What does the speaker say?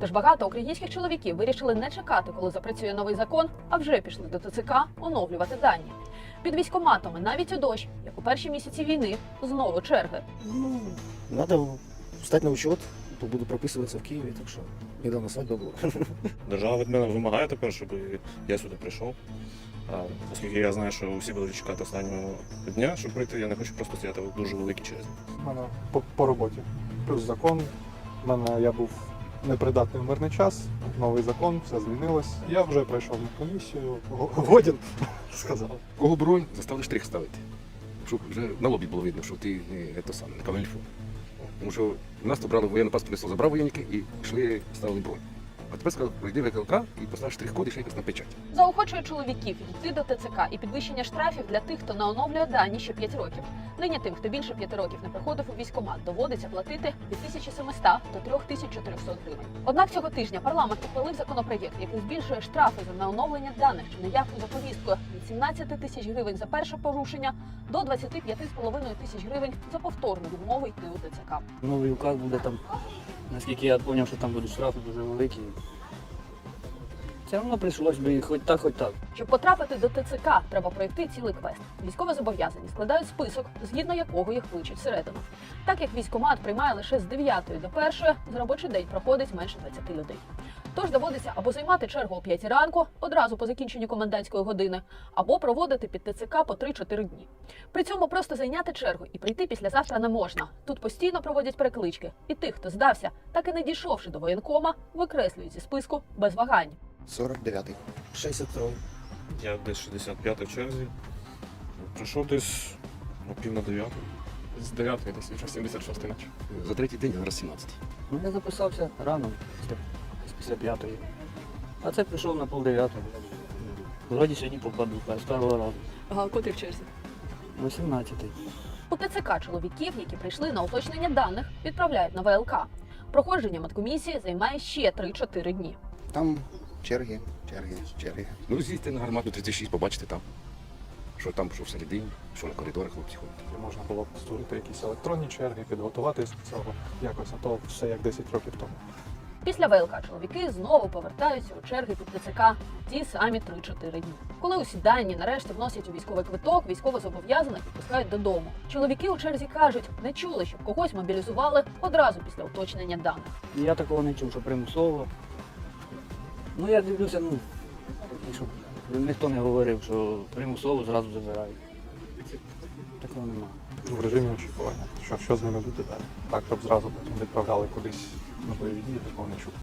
Тож багато українських чоловіків вирішили не чекати, коли запрацює новий закон, а вже пішли до ТЦК оновлювати дані. Під військоматами навіть у дощ, як у перші місяці війни, знову черги. Ну, надо встать на учет, то буду прописуватися в Києві, так що недавно свадьба була. Держава від мене вимагає тепер, щоб я сюди прийшов. А, оскільки я знаю, що усі будуть чекати останнього дня, щоб прийти, я не хочу просто стояти в дуже великій черзі. У мене по, по роботі. Плюс закон. У мене я був непридатний мирний час, новий закон, все змінилось. Я вже пройшов на комісію, годін сказав. Кого бронь, заставили штрих ставити. Щоб вже на лобі було видно, що ти не то саме, не камельфо. Тому що в нас то брали воєнний паспорт, забрав воєнники і йшли, ставили бронь. А тепер сказали, пройди ВКЛК і постав штрих-код і ще якось на печать. Заохочує чоловіків йти до ТЦК і підвищення штрафів для тих, хто не оновлює дані ще 5 років. Нині тим, хто більше 5 років не приходив у військкомат, доводиться платити від 1700 до 3400 гривень. Однак цього тижня парламент ухвалив законопроєкт, який збільшує штрафи за неоновлення даних чи неявку за повісткою від 17 тисяч гривень за перше порушення до 25,5 тисяч гривень за повторну відмову йти у ТЦК. Новий указ буде там, наскільки я зрозумів, що там будуть штрафи дуже великі. Все одно прийшлось би хоч так, хоч так. Щоб потрапити до ТЦК, треба пройти цілий квест. Військові зобов'язані складають список, згідно якого їх кличуть всередину. Так як військкомат приймає лише з 9 до 1, за робочий день проходить менше 20 людей. Тож доводиться або займати чергу о 5 ранку, одразу по закінченню комендантської години, або проводити під ТЦК по 3-4 дні. При цьому просто зайняти чергу і прийти післязавтра не можна. Тут постійно проводять переклички, і тих, хто здався, так і не дійшовши до воєнкома, викреслюють зі списку без вагань. 49-й. 62 Я десь 65 в черзі. Прийшов десь о пів на дев'яту. З 9 десь вже 76 наче. За третій день, а зараз 17. Ну я записався рано, після- після п'ятої. А це прийшов на полдев'ятого. Вроді сьогодні попаду, з першого разу. А котрі в черзі? 18-й. У ТЦК чоловіків, які прийшли на уточнення даних, відправляють на ВЛК. Проходження медкомісії займає ще 3-4 дні. Там черги, черги, черги. Ну, з'їдьте на гармату 36, побачите там. Що там, що всередині, що на коридорах хлопці ходять. Можна було б створити якісь електронні черги, підготуватись до цього якось, а то все як 10 років тому. Після ВЛК чоловіки знову повертаються у черги під ТЦК ті самі 3-4 дні. Коли усі дані нарешті вносять у військовий квиток, військовозобов'язаних відпускають додому. Чоловіки у черзі кажуть, не чули, щоб когось мобілізували одразу після уточнення даних. Я такого не чув, що примусово. Ну я дивлюся, ну, щоб ніхто не говорив, що примусово зразу забирають. Такого немає. В режимі очікування, що, що з ними буде далі. Так, щоб зразу потім відправляли кудись на бойові дії, такого не чув.